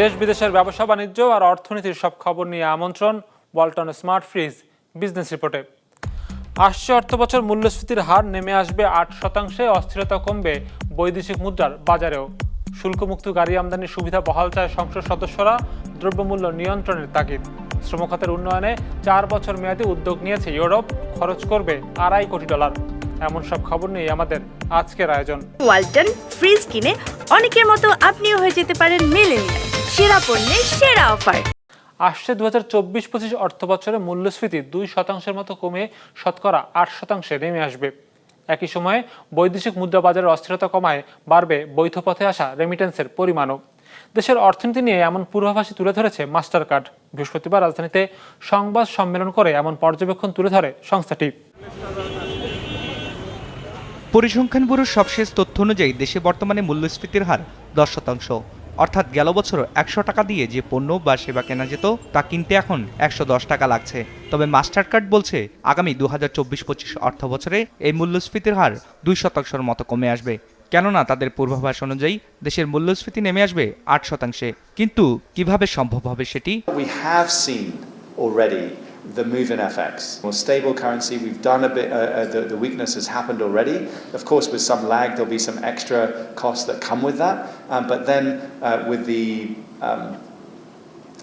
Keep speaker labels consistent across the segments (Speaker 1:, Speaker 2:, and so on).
Speaker 1: দেশ বিদেশের ব্যবসা বাণিজ্য আর অর্থনীতির সব খবর নিয়ে আমন্ত্রণ ওয়ালটন স্মার্ট ফ্রিজ বিজনেস রিপোর্টে। আসছে অর্থবছর মূল্যস্ফীতির হার, নেমে আসবে আট শতাংশে, অস্থিরতা কমবে বৈদেশিক মুদ্রার বাজারেও। শুল্কমুক্ত গাড়ি আমদানির সুবিধা বহাল চায় সংসদ সদস্যরা, দ্রব্যমূল্য নিয়ন্ত্রণের তাগিদ। শ্রমখাতের উন্নয়নে চার বছর মেয়াদী উদ্যোগ নিয়েছে ইউরোপ, খরচ করবে আড়াই কোটি ডলার। এমন সব খবর নিয়ে আমাদের আজকের আয়োজন।
Speaker 2: ওয়ালটন ফ্রিজ কিনে অনেকের মতো আপনিও হয়ে যেতে পারেন মেলেনিয়া সেরা পণ্যের সেরা অফার।
Speaker 1: আসছে দু হাজার চব্বিশ পঁচিশ অর্থ বছরে মূল্যস্ফীতি দুই শতাংশের মতো কমে শতকরা আট শতাংশে নেমে আসবে। একই সময়ে বৈদেশিক মুদ্রা বাজারের অস্থিরতা কমায় বাড়বে বৈধ পথে আসা রেমিটেন্সের পরিমাণও। দেশের অর্থনীতি নিয়ে এমন পূর্বাভাসই তুলে ধরেছে মাস্টার কার্ড বৃহস্পতিবার রাজধানীতে সংবাদ সম্মেলন করে এমন পর্যবেক্ষণ তুলে ধরে সংস্থাটি।
Speaker 3: পরিসংখ্যান ব্যুরোর সবশেষ তথ্য অনুযায়ী দেশে বর্তমানে মূল্যস্ফীতির হার দশ শতাংশ। অর্থাৎ গেল বছর একশো টাকা দিয়ে যে পণ্য বা সেবা কেনা যেত, তা কিনতে এখন একশো দশ টাকা লাগছে। তবে মাস্টার কার্ড বলছে, আগামী দু হাজার চব্বিশ পঁচিশ অর্থ বছরে এই মূল্যস্ফীতির হার দুই শতাংশের মতো কমে আসবে। কেননা তাদের পূর্বাভাস অনুযায়ী দেশের মূল্যস্ফীতি নেমে আসবে আট শতাংশে। কিন্তু কীভাবে সম্ভব হবে সেটি?
Speaker 4: The move in FX. More stable currency, we've done a bit, uh, uh, the, the weakness has happened already. Of course, with some lag, there'll be some extra costs that come with that. Um, but then uh, with the um,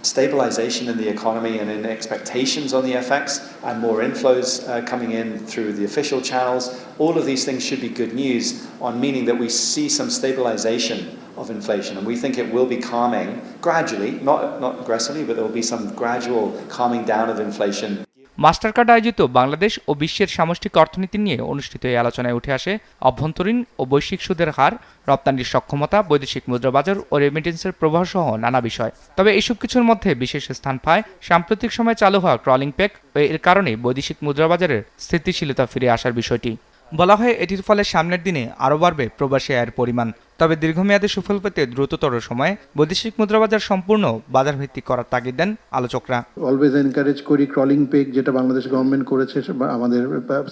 Speaker 4: stabilization in the economy and in expectations on the FX and more inflows uh, coming in through the official channels, all of these things should be good news on meaning that we see some stabilization of inflation. And we think it will be calming gradually, not, not aggressively, but there will be some gradual calming down of inflation.
Speaker 3: Mastercard আয়োজিত বাংলাদেশ ও বিশ্বের সামষ্টিক অর্থনীতি নিয়ে অনুষ্ঠিত এই আলোচনায় উঠে আসে অভ্যন্তরীণ ও বৈশ্বিক সুদের হার রপ্তানির সক্ষমতা বৈদেশিক মুদ্রা বাজার ও রেমিটেন্সের প্রবাহ সহ নানা বিষয়। তবে এইসব কিছুর মধ্যে বিশেষ স্থান পায় সাম্প্রতিক সময়ে চালু হওয়া ক্রলিং প্যাক ও এর কারণে বৈদেশিক মুদ্রা বাজারের স্থিতিশীলতা ফিরে আসার বিষয়টি। বলা হয়, এটির ফলে সামনের দিনে আরও বাড়বে প্রবাসী আয়ের পরিমাণ। তবে দীর্ঘমেয়াদে সুফল পেতে দ্রুততর সময়ে বৈদেশিক মুদ্রাবাজার সম্পূর্ণ বাজার ভিত্তিক করার তাগিদ দেন আলোচকরা।
Speaker 5: অলওয়েজ এনকারেজ করি ক্রলিং পেক যেটা বাংলাদেশ গভর্নমেন্ট করেছে আমাদের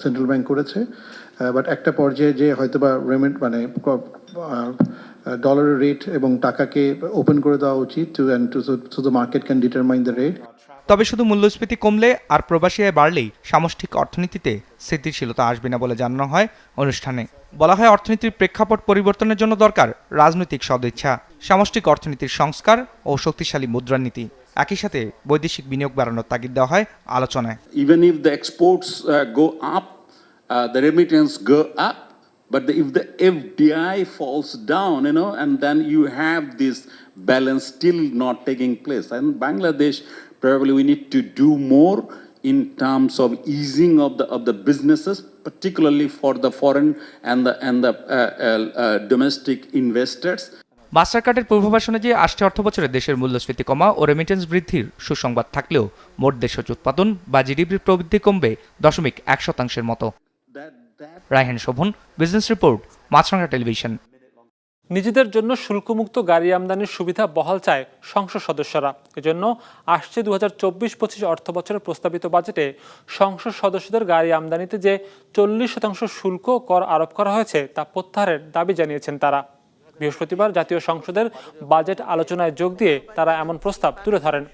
Speaker 5: সেন্ট্রাল ব্যাংক করেছে। বাট একটা পর্যায়ে যে হয়তো বা রেমেন্ট মানে ডলারের রেট এবং টাকাকে ওপেন করে দেওয়া উচিত to and to so the market can determine the rate
Speaker 3: তবে শুধু মূল্যস্ফীতি কমলে আর প্রবাসী আয় বাড়লেই সামষ্টিক অর্থনীতিতে স্থিতিশীলতা আসবে না বলে জানানো হয় অনুষ্ঠানে বলা হয় অর্থনীতির প্রেক্ষাপট পরিবর্তনের জন্য দরকার রাজনৈতিক সদিচ্ছা সামষ্টিক অর্থনীতির সংস্কার ও শক্তিশালী মুদ্রানীতি একই সাথে বৈদেশিক বিনিয়োগ বাড়ানোর তাগিদ দেওয়া হয় আলোচনায়
Speaker 6: the exports uh, go up, uh, the remittance go up. But the, if the FDI falls down, you know, and then you have this balance still not taking place. And Bangladesh, probably we need to do more in terms of easing of the of the businesses, particularly for the foreign and the and the uh, uh, uh, domestic investors.
Speaker 3: মাস্টার কার্ডের পূর্বাভাস অনুযায়ী আসছে অর্থ বছরে দেশের মূল্যস্ফীতি কমা ও remittance বৃদ্ধির সুসংবাদ থাকলেও মোট দেশজ উৎপাদন বা জিডিপির প্রবৃদ্ধি কমবে দশমিক এক শতাংশের মতো Raihan Shovon business report Maasranga television
Speaker 1: নিজেদের জন্য শুল্কমুক্ত গাড়ি আমদানির সুবিধা বহাল চায় সংসদ সদস্যরা। এজন্য আসছে দু হাজার চব্বিশ পঁচিশ অর্থ বছরের প্রস্তাবিত বাজেটে সংসদ সদস্যদের গাড়ি আমদানিতে যে চল্লিশ শতাংশ শুল্ক কর আরোপ করা হয়েছে তা প্রত্যাহারের দাবি জানিয়েছেন তারা। বৃহস্পতিবার জাতীয় সংসদের বাজেট আলোচনায় যোগ দিয়ে তারা এমন প্রস্তাব তুলে ধরেন।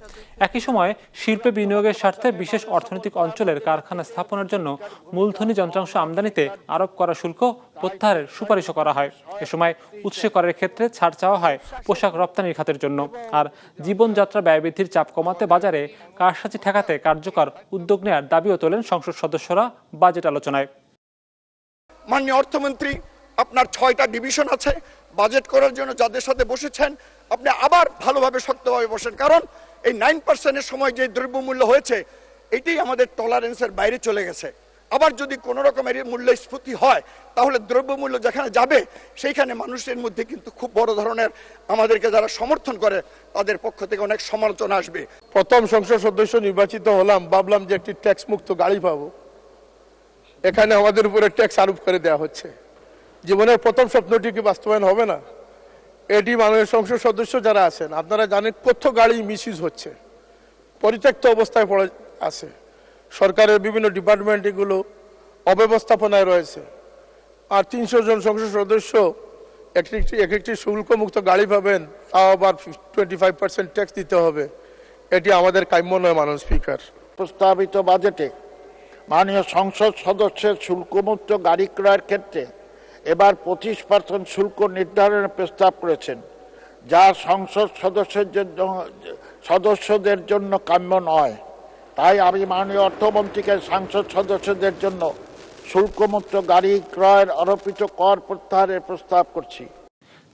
Speaker 1: একই সময় শিল্পে বিনিয়োগের স্বার্থে বিশেষ অর্থনৈতিক অঞ্চলের কারখানা স্থাপনের জন্য মূলধনী যন্ত্রাংশ আমদানিতে আরোপ করা শুল্ক প্রত্যাহারের সুপারিশও করা হয়। এ সময় উৎসে করের ক্ষেত্রে ছাড় চাওয়া হয় পোশাক রপ্তানির খাতের জন্য। আর জীবনযাত্রা ব্যয়বৃদ্ধির চাপ কমাতে বাজারে কারসাজি ঠেকাতে কার্যকর উদ্যোগ নেওয়ার দাবিও তোলেন সংসদ সদস্যরা বাজেট আলোচনায়।
Speaker 7: মাননীয় অর্থমন্ত্রী, আপনার ছয়টা ডিভিশন আছে। বাজেট করার জন্য যাদের সাথে বসেছেন, আপনি আবার ভালোভাবে শক্তভাবে বসেন। কারণ এই নাইন পার্সেন্টের সময় যে দ্রব্যমূল্য হয়েছে, এটাই আমাদের টলারেন্সের বাইরে চলে গেছে। আবার যদি কোনো রকমের মূল্যস্ফীতি হয়, তাহলে দ্রব্যমূল্য যেখানে যাবে, সেইখানে মানুষের মধ্যে কিন্তু খুব বড় ধরনের আমাদেরকে যারা সমর্থন করে, তাদের পক্ষ থেকে অনেক সমালোচনা আসবে।
Speaker 8: প্রথম সংসদ সদস্য নির্বাচিত হলাম, ভাবলাম যে একটি ট্যাক্স মুক্ত গাড়ি পাবো। এখানে আমাদের উপরে ট্যাক্স আরোপ করে দেওয়া হচ্ছে। জীবনের প্রথম স্বপ্নটি কি বাস্তবায়ন হবে না? এটি মাননীয় সংসদ সদস্য যারা আছেন, আপনারা জানেন কত গাড়ি মিসইউজ হচ্ছে। পরিত্যক্ত অবস্থায় পড়ে আছে। সরকারের বিভিন্ন ডিপার্টমেন্ট এগুলো অব্যবস্থাপনায় রয়েছে। আর তিনশো জন সংসদ সদস্য একটি একটি- এক একটি শুল্কমুক্ত গাড়ি পাবেন, তাও আবার টোয়েন্টি ফাইভ পার্সেন্ট ট্যাক্স দিতে হবে। এটি আমাদের কাম্য নয় মানব স্পিকার।
Speaker 9: প্রস্তাবিত বাজেটে মাননীয় সংসদ সদস্যের শুল্কমুক্ত গাড়ি ক্রয়ের ক্ষেত্রে এবার পঁচিশ পার্সেন্ট শুল্ক নির্ধারণের প্রস্তাব করেছেন, যা সংসদ সদস্যের জন্য, সদস্যদের জন্য কাম্য নয়। তাই আমি মাননীয় অর্থমন্ত্রীকে সংসদ সদস্যদের জন্য শুল্কমুক্ত গাড়ি ক্রয়ের আরোপিত কর প্রত্যাহারের প্রস্তাব করছি।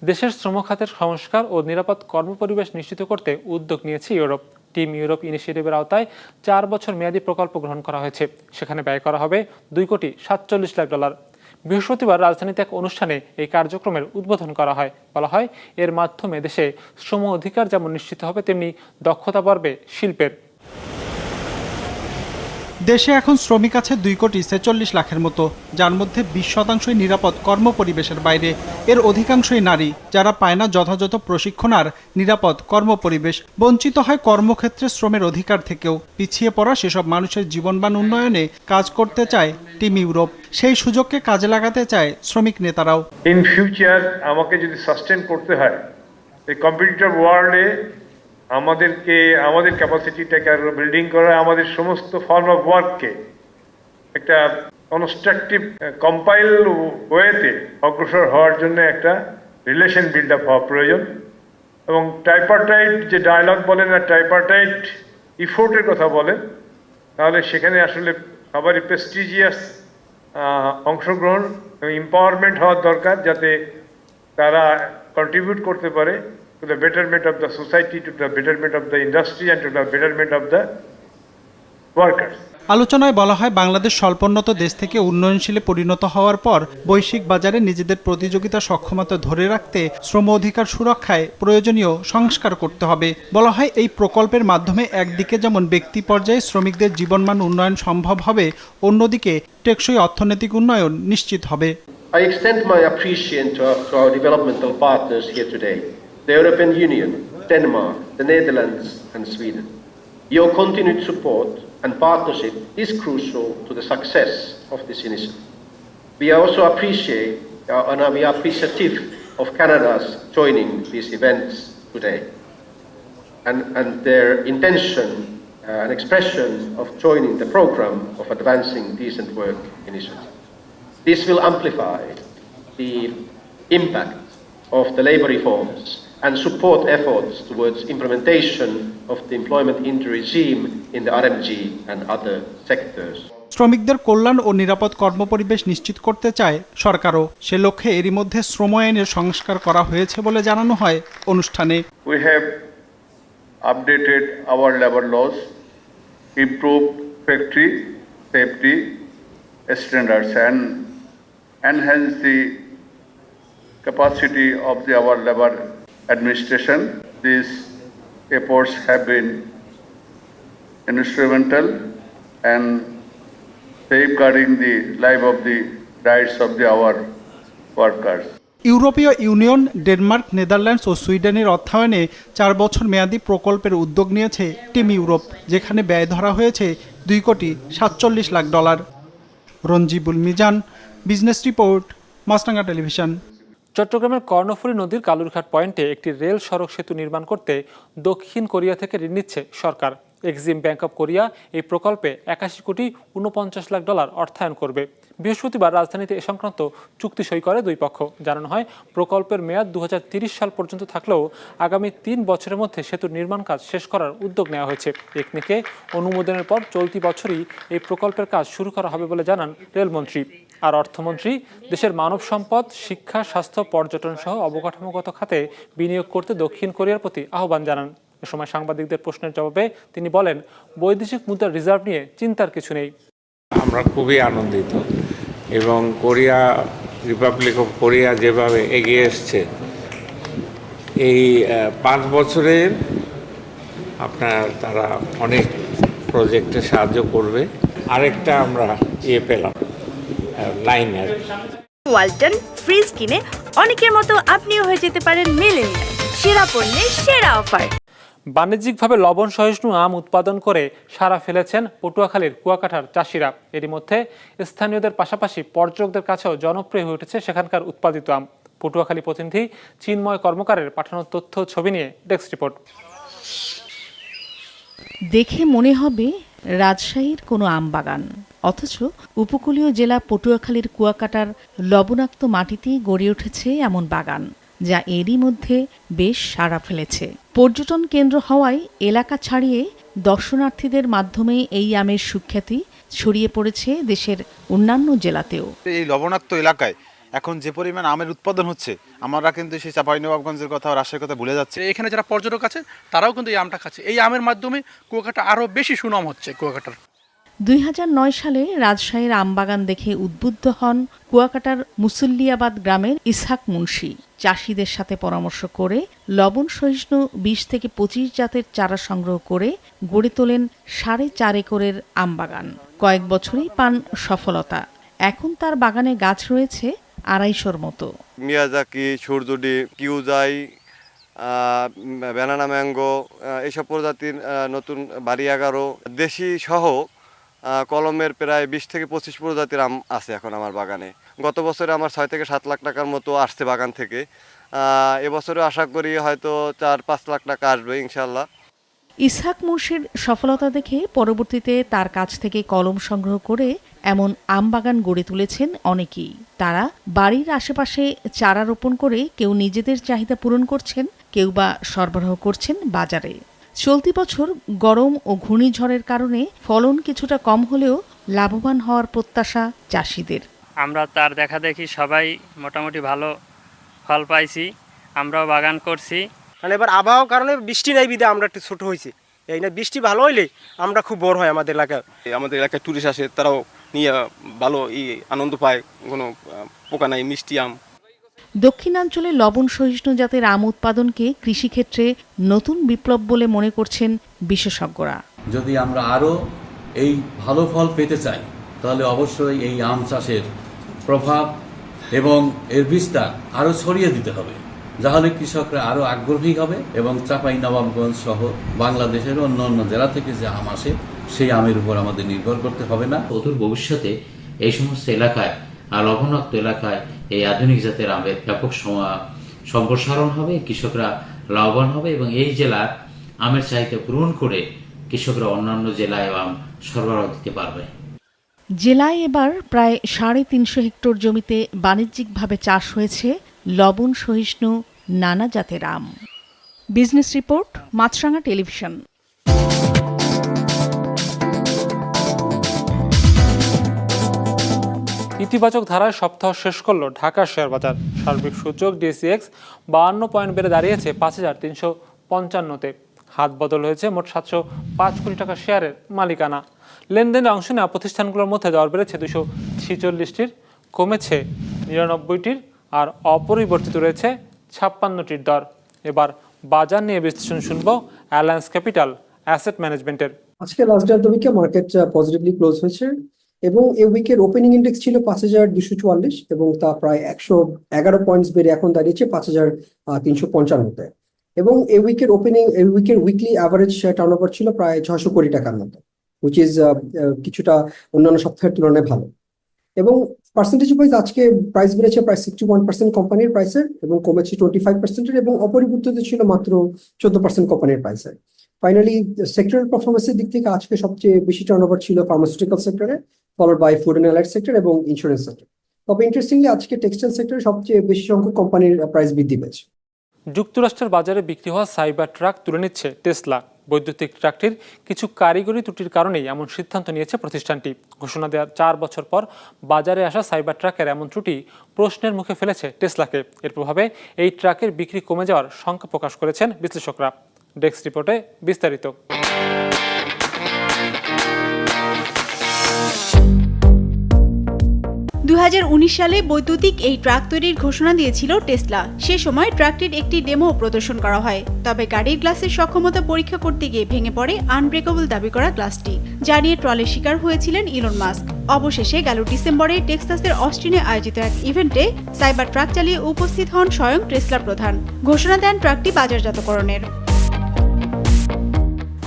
Speaker 1: দেশের শ্রম খাতের সংস্কার ও নিরাপদ কর্মপরিবেশ নিশ্চিত করতে উদ্যোগ নিয়েছে ইউরোপ। টিম ইউরোপ ইনিশিয়েটিভের আওতায় চার বছর মেয়াদী প্রকল্প গ্রহণ করা হয়েছে। সেখানে ব্যয় করা হবে দুই কোটি সাতচল্লিশ লাখ ডলার। বৃহস্পতিবার রাজধানীতে এক অনুষ্ঠানে এই কার্যক্রমের উদ্বোধন করা হয়। বলা হয়, এর মাধ্যমে দেশে শ্রম অধিকার যেমন নিশ্চিত হবে, তেমনি দক্ষতা বাড়বে শিল্পের।
Speaker 10: দেশে এখন শ্রমিক আছে দুই কোটি ছেচল্লিশ লাখের মতো, যার মধ্যে বিশ শতাংশই নিরাপদ কর্মপরিবেশের বাইরে। এর অধিকাংশই নারী, যারা পায় না যথাযথ প্রশিক্ষণ আর নিরাপদ কর্মপরিবেশ, বঞ্চিত হয় কর্মক্ষেত্রে শ্রমের অধিকার থেকেও। পিছিয়ে পড়া সেসব মানুষের জীবনবান উন্নয়নে কাজ করতে চায় টিম ইউরোপ। সেই সুযোগকে কাজে লাগাতে চায় শ্রমিক নেতারাও।
Speaker 11: ইন ফিউচার আমাকে যদি সাস্টেন করতে হয়, এই কম্পিটিটিভ ওয়ার্ল্ডে আমাদেরকে, আমাদের ক্যাপাসিটিটাকে আরও বিল্ডিং করা, আমাদের সমস্ত ফর্ম অফ ওয়ার্ককে একটা কনস্ট্রাকটিভ কম্পাইল ওয়েতে অগ্রসর হওয়ার জন্য একটা রিলেশন বিল্ড আপ হওয়া প্রয়োজন। এবং টাইপারটাইট যে ডায়লগ বলেন আর টাইপারটাইট ইফোর্টের কথা বলেন, তাহলে সেখানে আসলে সবারই প্রেস্টিজিয়াস অংশগ্রহণ এবং এম্পাওয়ারমেন্ট হওয়ার দরকার যাতে তারা কন্ট্রিবিউট করতে পারে। To the betterment of the society to the betterment of the industry and to the betterment of the workers
Speaker 10: আলোচনায় বলা হয় বাংলাদেশ স্বল্পোন্নত দেশ থেকে উন্নয়নশীলে পরিণত হওয়ার পর বৈশ্বিক বাজারে নিজেদের প্রতিযোগিতা সক্ষমতা ধরে রাখতে শ্রম অধিকার সুরক্ষায় প্রয়োজনীয় সংস্কার করতে হবে। বলা হয় এই প্রকল্পের মাধ্যমে একদিকে যেমন ব্যক্তি পর্যায়ে শ্রমিকদের জীবনমান উন্নয়ন সম্ভব হবে অন্যদিকে টেকসই অর্থনৈতিক উন্নয়ন নিশ্চিত হবে।
Speaker 12: I extend my appreciation to our, to our developmental partners here today, the European Union, Denmark, the Netherlands and Sweden. Your continued support and partnership is crucial to the success of this initiative. We also appreciate uh, and we are appreciative of Canada's joining these events today and, and their intention uh, and expression of joining the program of advancing decent work initiative. This will amplify the impact of the labour reforms and support efforts towards implementation of the employment inter regime in the RMG and other sectors.
Speaker 10: শ্রমিকদের কল্যাণ ও নিরাপদ কর্মপরিবেশ নিশ্চিত করতে চায় সরকারও সে লক্ষ্যে এরই মধ্যে শ্রম আইনের সংস্কার করা হয়েছে বলে জানানো হয় অনুষ্ঠানে
Speaker 11: We have updated our labor laws, improved factory safety standards and enhanced the capacity of the, our labor administration. These efforts have been instrumental and safeguarding the life of the rights of the, our workers.
Speaker 10: ইউরোপীয় union Denmark Netherlands ও সুইডেনের অর্থায়নে চার বছর মেয়াদী প্রকল্পের উদ্যোগ নিয়েছে টিম ইউরোপ যেখানে ব্যয় ধরা হয়েছে দুই কোটি সাতচল্লিশ lakh dollar Ranjibul Mizan business report Maasranga television
Speaker 1: চট্টগ্রামের কর্ণফুলী নদীর কালুরঘাট পয়েন্টে একটি রেল সড়ক সেতু নির্মাণ করতে দক্ষিণ কোরিয়া থেকে ঋণ নিচ্ছে সরকার। এক্সিম ব্যাংক অব কোরিয়া এই প্রকল্পে একাশি কোটি উনপঞ্চাশ লাখ ডলার অর্থায়ন করবে। বৃহস্পতিবার রাজধানীতে এ সংক্রান্ত চুক্তি সই করে দুই পক্ষ। জানানো হয়, প্রকল্পের মেয়াদ দু সাল পর্যন্ত থাকলেও আগামী তিন বছরের মধ্যে সেতুর নির্মাণ কাজ শেষ করার উদ্যোগ নেওয়া হয়েছে। একনিকে অনুমোদনের পর চলতি বছরই এই প্রকল্পের কাজ শুরু করা হবে বলে জানান রেলমন্ত্রী। আর অর্থমন্ত্রী, দেশের মানব সম্পদ, শিক্ষা, স্বাস্থ্য, পর্যটন সহ অবকাঠামোগত খাতে বিনিয়োগ করতে দক্ষিণ কোরিয়ার প্রতি আহ্বান জানান। এ সময় সাংবাদিকদের প্রশ্নের জবাবে তিনি বলেন, বৈদেশিক মুদ্রার রিজার্ভ নিয়ে চিন্তার কিছু নেই।
Speaker 13: আমরা খুবই আনন্দিত এবং কোরিয়া রিপাবলিক অফ কোরিয়া যেভাবে এগিয়ে এসছে, এই পাঁচ বছরের আপনার তারা অনেক প্রজেক্টে সাহায্য করবে। আরেকটা আমরা ইয়ে পেলাম লাইনার।
Speaker 2: ওয়ালটন ফ্রিজ কিনে অনেকের মতো আপনিও হয়ে যেতে পারেন মেলেনিয়া সেরা পণ্যের সেরা অফার।
Speaker 1: বাণিজ্যিকভাবে লবণ সহিষ্ণু আম উৎপাদন করে সারা ফেলেছেন পটুয়াখালীর কুয়াকাটার চাষিরা। এরই মধ্যে স্থানীয়দের পাশাপাশি পর্যটকদের কাছেও জনপ্রিয় হয়ে উঠেছে সেখানকার উৎপাদিত আম। পটুয়াখালী প্রতিনিধি চিন্ময় কর্মকারের পাঠানো তথ্য ছবি নিয়ে ডেস্ক রিপোর্ট।
Speaker 14: দেখে মনে হবে রাজশাহীর কোনো আমবাগান, অথচ উপকূলীয় জেলা পটুয়াখালীর কুয়াকাটার লবণাক্ত মাটিতেই গড়ে উঠেছে এমন বাগান, যা এরই মধ্যে বেশ সাড়া ফেলেছে। পর্যটন কেন্দ্র হওয়ায় এলাকা ছাড়িয়ে দর্শনার্থীদের মাধ্যমে এই আমের সুখ্যাতি ছড়িয়ে পড়েছে দেশের অন্যান্য জেলাতেও।
Speaker 15: এই লবণাক্ত এলাকায় এখন যে পরিমাণ আমের উৎপাদন হচ্ছে আমরা কিন্তু সেই চাঁপাইনবাবগঞ্জের কথা রাজশাহীর কথা ভুলে যাচ্ছে।
Speaker 16: এখানে যারা পর্যটক আছে তারাও কিন্তু এই আমটা খাচ্ছে। এই আমের মাধ্যমে কুয়াকাটা আরও বেশি সুনাম হচ্ছে কুয়াকাটার।
Speaker 14: দুই হাজার নয় সালে রাজশাহীর আমবাগান দেখে উদ্বুদ্ধ হন কুয়াকাটার মুসল্লিয়াবাদ গ্রামের ইসহাক মুন্সি। চাষিদের সাথে পরামর্শ করে লবণ সহিষ্ণু বিশ থেকে পঁচিশ জাতের চারা সংগ্রহ করে গড়ে তোলেন সাড়ে চার একরের আমবাগান। কয়েক বছরেই পান সফলতা। এখন তার বাগানে গাছ রয়েছে আড়াইশোর মতো।
Speaker 17: মিয়াজাকি সূর্যডি কিউজাই ব্যানানা ম্যাঙ্গো এইসব প্রজাতির নতুন বাড়ি এগারো। দেশি সহ কলমের প্রায় বিশ থেকে পঁচিশ প্রজাতির আম আছে এখন আমার বাগানে। গত বছরে আমার ছয় থেকে সাত লাখ টাকার মতো আসছে বাগান থেকে। এবছরে আশা করি হয়তো চার পাঁচ লাখ টাকা আসবে, ইনশাল্লাহ।
Speaker 14: ইসহাক মুর্শির সফলতা দেখে পরবর্তীতে তার কাছ থেকে কলম সংগ্রহ করে এমন আম বাগান গড়ে তুলেছেন অনেকেই। তারা বাড়ির আশেপাশে চারা রোপণ করে কেউ নিজেদের চাহিদা পূরণ করছেন, কেউ বা সরবরাহ করছেন বাজারে। চলতি বছর গরম ও ঘূর্ণিঝড়ের কারণে ফলন কিছুটা কম হলেও লাভবান হওয়ার প্রত্যাশা চাষিদের।
Speaker 18: আমরা তার দেখা দেখি সবাই মোটামুটি ভালো ফল পাইছি, আমরাও বাগান করছি।
Speaker 19: মানে এবার আবহাওয়ার কারণে বৃষ্টি নাই বিদে আমরা একটু ছোট হয়েছি। এই না বৃষ্টি ভালো হইলে আমরা খুব বড় হয় আমাদের এলাকায়
Speaker 20: আমাদের এলাকায় টুরিস্ট আসে তারাও নিয়ে ভালো ই আনন্দ পায় কোনো পোকা নাই মিষ্টি আম।
Speaker 14: দক্ষিণাঞ্চলে লবণ সহিষ্ণু জাতের আম উৎপাদনকে কৃষিক্ষেত্রে নতুন বিপ্লব বলে মনে করছেন বিশেষজ্ঞরা।
Speaker 21: যদি আমরা আরও এই ভালো ফল পেতে চাই তাহলে অবশ্যই এই আম চাষের প্রভাব এবং এর বিস্তার আরও ছড়িয়ে দিতে হবে। যাহলে কৃষকরা আরও আগ্রহী হবে এবং চাপাই নবাবগঞ্জ সহ বাংলাদেশের অন্য অন্য জেলা থেকে যে আম আসে সেই আমের উপর আমাদের নির্ভর করতে হবে না।
Speaker 22: অদূর ভবিষ্যতে এই সমস্ত এলাকায় আর লবণাক্ত এলাকায় এই আধুনিক জাতের আমের ব্যাপক সম্প্রসারণ হবে কৃষকরা লাভবান হবে এবং এই জেলার আমের চাহিদা পূরণ করে কৃষকরা অন্যান্য জেলায় আম সরবরাহ দিতে পারবে।
Speaker 14: জেলায় এবার প্রায় সাড়ে তিনশো হেক্টর জমিতে বাণিজ্যিকভাবে চাষ হয়েছে। লবণ সহিষ্ণু নানা জাতের আম। Business report Maasranga television.
Speaker 1: ইতিবাচক ধারায় সপ্তাহ শেষ করল ঢাকা শেয়ার বাজার। সার্বিক সূচক ডিসিএক্স বাহান্ন পয়েন্ট বেড়ে দাঁড়িয়েছে পাঁচ হাজার তিনশো পঞ্চান্নতে। হাত বদল হয়েছে মোট সাতশো পাঁচ কোটি টাকা শেয়ারের মালিকানা। লেনদেনে অংশ নেওয়া প্রতিষ্ঠানগুলোর মধ্যে দর বেড়েছে দুশো ছিচল্লিশটির কমেছে নিরানব্বইটির আর অপরিবর্তিত রয়েছে ছাপ্পান্নটির দর। এবার বাজার নিয়ে বিশ্লেষণ শুনব অ্যালায়েন্স ক্যাপিটাল অ্যাসেট ম্যানেজমেন্টের।
Speaker 23: আজকে লাস্ট ডে অফ দ্য উইকে মার্কেট পজিটিভলি ক্লোজ হয়েছে এবং এই উইকের ওপেনিং ইন্ডেক্স ছিল পাঁচ হাজার দুশো চুয়াল্লিশ এবং তা প্রায় একশো এগারো পয়েন্টস বেড়ে এখন দাঁড়িয়েছে পাঁচ হাজার তিনশো পঞ্চান্নতে। এবং এই উইকের ওপেনিং এই উইকের উইকলি অ্যাভারেজ টার্ন ওভার ছিল প্রায় ছশো কোটি টাকার মতো উইচ ইজ কিছুটা অন্যান্য সপ্তাহের তুলনায় ভালো। এবং পার্সেন্টেজ ওয়াইজ আজকে প্রাইস বেড়েছে প্রায় সিক্সটি ওয়ান পার্সেন্ট কোম্পানির প্রাইসের এবং কমেছে টোয়েন্টি ফাইভ পার্সেন্টের এবং অপরিবর্তিত ছিল মাত্র চোদ্দ পার্সেন্ট কোম্পানির প্রাইসের ফাইনালি সেক্টরাল পারফরমেন্সের দিক থেকে আজকে সবচেয়ে বেশি টার্ন ওভার ছিল ফার্মাসিউটিক্যাল সেক্টরে followed by food and allied sector এবং ইন্স্যুরেন্স সেক্টর তবে ইন্টারেস্টিংলি আজকে টেক্সটাইল সেক্টরে সবচেয়ে বেশি সংখ্যক কোম্পানির প্রাইস বৃদ্ধি পেয়েছে।
Speaker 1: যুক্তরাষ্ট্রের বাজারে বিক্রি হওয়া সাইবার ট্রাক তুলে নিচ্ছে টেসলা বৈদ্যুতিক ট্রাকটির কিছু কারিগরি ত্রুটির কারণেই এমন সিদ্ধান্ত নিয়েছে প্রতিষ্ঠানটি। ঘোষণা দেওয়ার চার বছর পর বাজারে আসা সাইবার ট্রাকের এমন ত্রুটি প্রশ্নের মুখে ফেলেছে টেসলাকে। এর প্রভাবে এই ট্রাকের বিক্রি কমে যাওয়ার শঙ্কা প্রকাশ করেছেন বিশ্লেষকরা। ডেস্ক রিপোর্টে বিস্তারিত।
Speaker 24: দু হাজার উনিশ সালে বৈদ্যুতিক এই ট্রাক তৈরির ঘোষণা দিয়েছিল টেসলা। সে সময় ট্রাকটির একটি ডেমো প্রদর্শন করা হয়, তবে গাড়ির গ্লাসের সক্ষমতা পরীক্ষা করতে গিয়ে ভেঙে পড়ে আনব্রেকেবল দাবি করা গ্লাসটি, যা নিয়ে ট্রলের শিকার হয়েছিলেন ইলন মাস্ক। অবশেষে গেল ডিসেম্বরে টেক্সাসের অস্টিনে আয়োজিত এক ইভেন্টে সাইবার ট্রাক চালিয়ে উপস্থিত হন স্বয়ং টেসলা প্রধান। ঘোষণা দেন ট্রাকটি বাজারজাতকরণের।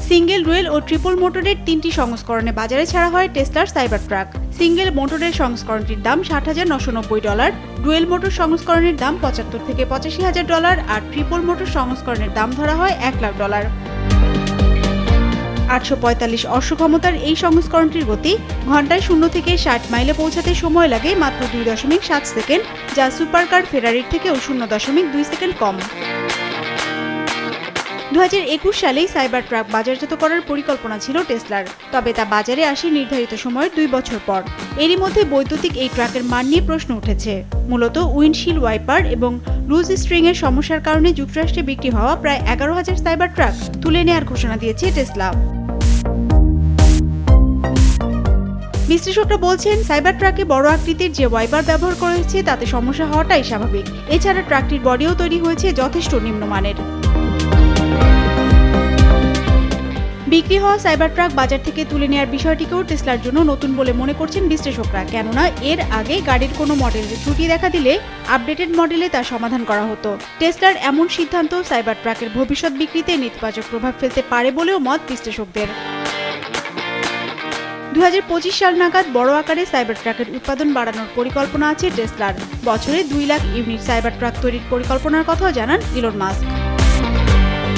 Speaker 24: সিঙ্গেল ডুয়েল ও ট্রিপল মোটরের তিনটি সংস্করণে বাজারে ছাড়া হয় টেসলার সাইবার ট্রাক। সিঙ্গেল মোটরের সংস্করণটির দাম ষাট হাজার নশো নব্বই ডলার ডুয়েল মোটর সংস্করণের দাম পঁচাত্তর থেকে পঁচাশি হাজার ডলার আর ট্রিপল মোটর সংস্করণের দাম ধরা হয় এক লাখ ডলার। আটশো পঁয়তাল্লিশ অশ্ব ক্ষমতার এই সংস্করণটির গতি ঘন্টায় শূন্য থেকে ষাট মাইলে পৌঁছাতে সময় লাগে মাত্র দুই দশমিক সাত সেকেন্ড, যা সুপারকার ফেরারির থেকেও শূন্য দশমিক দুই সেকেন্ড কম। দু সালেই সাইবার ট্রাক বাজারজাত করার পরিকল্পনা ছিল টেসলার, তবে তা বাজারে আসে নির্ধারিত সময়ের দুই বছর পর। এরই মধ্যে বৈদ্যুতিক এই ট্রাকের মান নিয়ে প্রশ্ন উঠেছে। মূলত উইন্ডশিল ওয়াইপার এবং লুজ স্ট্রিং এর সমস্যার কারণে যুক্তরাষ্ট্রে বিক্রি হওয়া প্রায় এগারো হাজার সাইবার ট্রাক তুলে নেওয়ার ঘোষণা দিয়েছে টেসলা। বিশ্লেষকরা বলছেন, সাইবার ট্রাকে বড় আকৃতির যে ওয়াইপার ব্যবহার করা হয়েছে তাতে সমস্যা হওয়াটাই স্বাভাবিক। এছাড়া ট্রাকটির বডিও তৈরি হয়েছে যথেষ্ট নিম্নমানের। বিক্রি হওয়া সাইবার ট্রাক বাজার থেকে তুলে নেওয়ার বিষয়টিকেও টেসলার জন্য নতুন বলে মনে করছেন বিশ্লেষকরা। কেননা, এর আগে গাড়ির কোনো মডেলের ত্রুটি দেখা দিলে আপডেটেড মডেলে তা সমাধান করা হতো। টেসলার এমন সিদ্ধান্ত সাইবার ট্রাকের ভবিষ্যৎ বিক্রিতে নেতিবাচক প্রভাব ফেলতে পারে বলেও মত বিশ্লেষকদের। দু হাজার পঁচিশ সাল নাগাদ বড় আকারে সাইবার ট্রাকের উৎপাদন বাড়ানোর পরিকল্পনা আছে টেসলার। বছরে দুই লাখ ইউনিট সাইবার ট্রাক তৈরির পরিকল্পনার কথাও জানান ইলন মাস্ক।